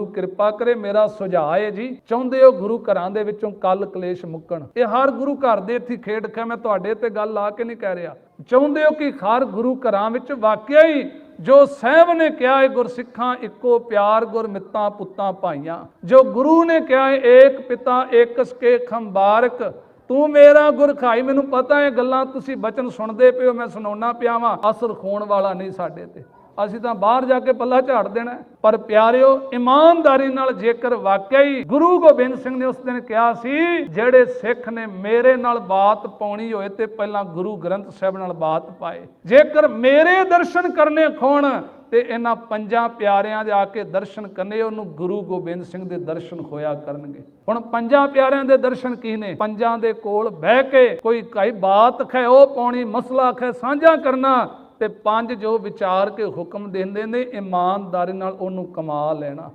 ਗੁਰੂ ਕਿਰਪਾ ਕਰੇ, ਮੇਰਾ ਸੁਝਾਅ ਹੈ ਜੀ, ਚਾਹੁੰਦੇ ਹੋ ਗੁਰੂ ਘਰਾਂ ਦੇ ਵਿੱਚੋਂ ਕੱਲ ਕਲੇਸ਼ ਮੁੱਕਣ। ਇਹ ਹਰ ਗੁਰੂ ਘਰ ਦੇ ਇੱਥੇ ਖੇਡ ਖਿਆ, ਮੈਂ ਤੁਹਾਡੇ ਤੇ ਗੱਲ ਲਾ ਕੇ ਨਹੀਂ ਕਹਿ ਰਿਹਾ। ਚਾਹੁੰਦੇ ਹੋ ਕਿ ਹਰ ਗੁਰੂ ਘਰਾਂ ਵਿੱਚ ਵਾਕਿਆ ਹੀ ਜੋ ਸਹਿਬ ਨੇ ਕਿਹਾ ਹੈ ਗੁਰਸਿੱਖਾਂ ਇੱਕੋ ਪਿਆਰ ਗੁਰਮਿੱਤਾਂ ਪੁੱਤਾਂ ਭਾਈਆਂ। ਜੋ ਗੁਰੂ ਨੇ ਕਿਹਾ ਹੈ ਏਕ ਪਿਤਾ, ਏਕਸ ਕੇ ਖੰਬਾਰਕ ਤੂੰ ਮੇਰਾ ਗੁਰਖਾਈ ਮੈਨੂੰ ਪਤਾ ਹੈ ਗੱਲਾਂ ਤੁਸੀਂ ਬਚਨ ਸੁਣਦੇ ਪਿਓ ਮੈਂ ਸੁਣਾਉਣਾ ਪਿਆ ਵਾਂ। ਅਸਰ ਖੋਣ ਵਾਲਾ ਨਹੀਂ ਸਾਡੇ ਤੇ। ਅਸੀਂ ਤਾਂ ਬਾਹਰ ਜਾ ਕੇ ਪੱਲਾ ਝਾੜ ਦੇਣਾ ਹੈ। ਪਰ ਪਿਆਰਿਓ, ਇਮਾਨਦਾਰੀ ਨਾਲ ਜੇਕਰ ਵਾਕਿਆ ਗੁਰੂ ਗੋਬਿੰਦ ਸਿੰਘ ਨੇ ਉਸ ਦਿਨ ਕਿਹਾ ਸੀ, ਜਿਹੜੇ ਸਿੱਖ ਨੇ ਮੇਰੇ ਨਾਲ ਬਾਤ ਪਾਉਣੀ ਹੋਏ ਤੇ ਪਹਿਲਾਂ ਗੁਰੂ ਗ੍ਰੰਥ ਸਾਹਿਬ ਨਾਲ ਬਾਤ ਪਾਏ। ਜੇਕਰ ਮੇਰੇ ਦਰਸ਼ਨ ਕਰਨੇ ਖੋਣ ਤੇ ਇਹਨਾਂ ਪੰਜਾਂ ਪਿਆਰਿਆਂ ਦੇ ਆ ਕੇ ਦਰਸ਼ਨ ਕਰਨੇ, ਉਹਨੂੰ ਗੁਰੂ ਗੋਬਿੰਦ ਸਿੰਘ ਦੇ ਦਰਸ਼ਨ ਹੋਇਆ ਕਰਨਗੇ। ਹੁਣ ਪੰਜਾਂ ਪਿਆਰਿਆਂ ਦੇ ਦਰਸ਼ਨ ਕੀ ਨੇ? ਪੰਜਾਂ ਦੇ ਕੋਲ ਬਹਿ ਕੇ ਕੋਈ ਕਈ ਬਾਤ ਖੈ, ਉਹ ਪਾਉਣੀ, ਮਸਲਾ ਖੈ, ਸਾਂਝਾ ਕਰਨਾ ਤੇ ਪੰਜ ਜੋ ਵਿਚਾਰ ਕੇ ਹੁਕਮ ਦਿੰਦੇ ਨੇ ਇਮਾਨਦਾਰੀ ਨਾਲ ਉਹਨੂੰ ਕਮਾ ਲੈਣਾ।